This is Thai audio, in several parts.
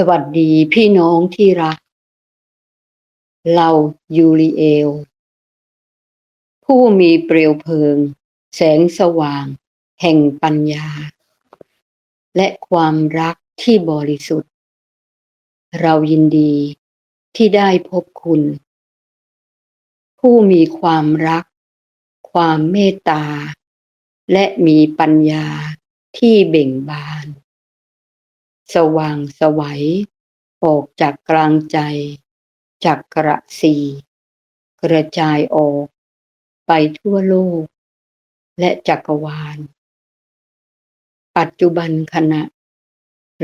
สวัสดีพี่น้องที่รัก เรายูริเอล ผู้มีเปลวเพลิง แสงสว่าง แห่งปัญญา และความรักที่บริสุทธิ์ เรายินดีที่ได้พบคุณ ผู้มีความรัก ความเมตตา และมีปัญญาที่เบ่งบาน สว่างสวัยออกจากกลางใจจากกระสีกระจายออก ไปทั่วโลก และจักรวาล ปัจจุบันขณะ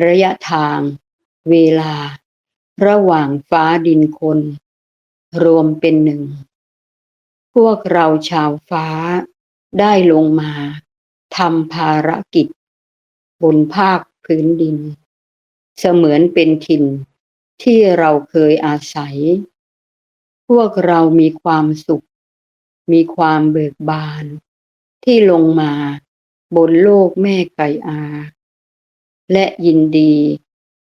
ระยะทาง เวลา ระหว่างฟ้าดินคน รวมเป็นหนึ่ง พวกเราชาวฟ้าได้ลงมาทำภารกิจ บนภาคพื้นดิน เสมือนเป็นถิ่นที่เราเคยอาศัย พวกเรามีความสุข มีความเบิกบาน ที่ลงมาบนโลกแม่ไก่อา และยินดี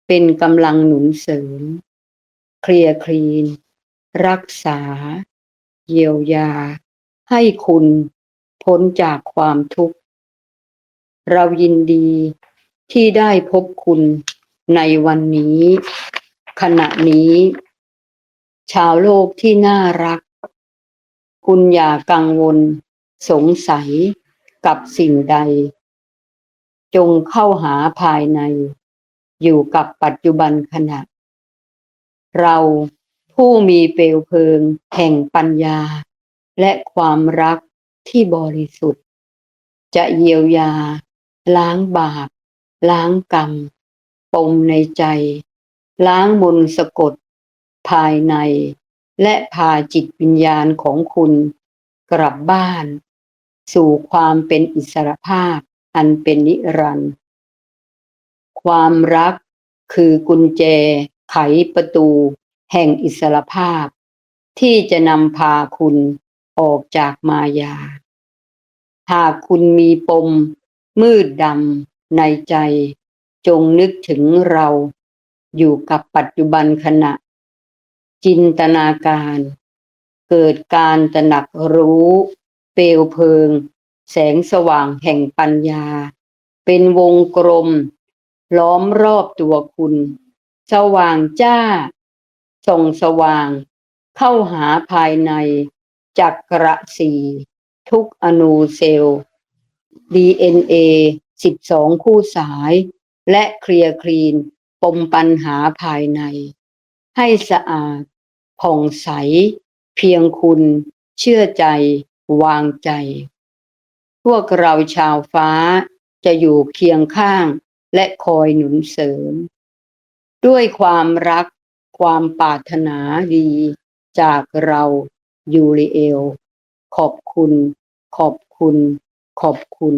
เป็นกำลังหนุนเสริม เคลียร์คลีน รักษา เยียวยา ให้คุณพ้นจากความทุกข์ เรายินดีที่ได้พบคุณ ในวันนี้ ขณะนี้ ชาวโลกที่น่ารัก คุณอย่ากังวล สงสัยกับสิ่งใด จงเข้าหาภายใน อยู่กับปัจจุบันขณะ เราผู้มีเปลวเพลิง แห่งปัญญา และความรักที่บริสุทธิ์ จะเยียวยา ล้างบาป ล้างกรรม ปมในใจ ล้างมนสะกด ภายใน และพาจิตวิญญาณของคุณกลับบ้าน สู่ความเป็นอิสรภาพอันเป็นนิรันดร์ความรักคือกุญแจไขประตู แห่งอิสรภาพ ที่จะนำพาคุณออกจากมายา หากคุณมีปม มืดดำในใจ จงนึกถึงเราอยู่กับปัจจุบันขณะ จินตนาการ เกิดการตระหนักรู้ เปลวเพลิง แสงสว่างแห่งปัญญา เป็นวงกลม ล้อมรอบตัวคุณ สว่างจ้า ส่องสว่าง เข้าหาภายใน จักระสีทุกอนูเซลล์ DNA 12 คู่สาย และเคลียร์คลีนปมปัญหาภายใน ให้สะอาด ผ่องใส เพียงคุณ เชื่อใจ วางใจ พวกเราชาวฟ้าจะอยู่เคียงข้างและคอยหนุนเสริม ด้วยความรักความปรารถนาดี จากเรายูริเอล ขอบคุณ ขอบคุณ ขอบคุณ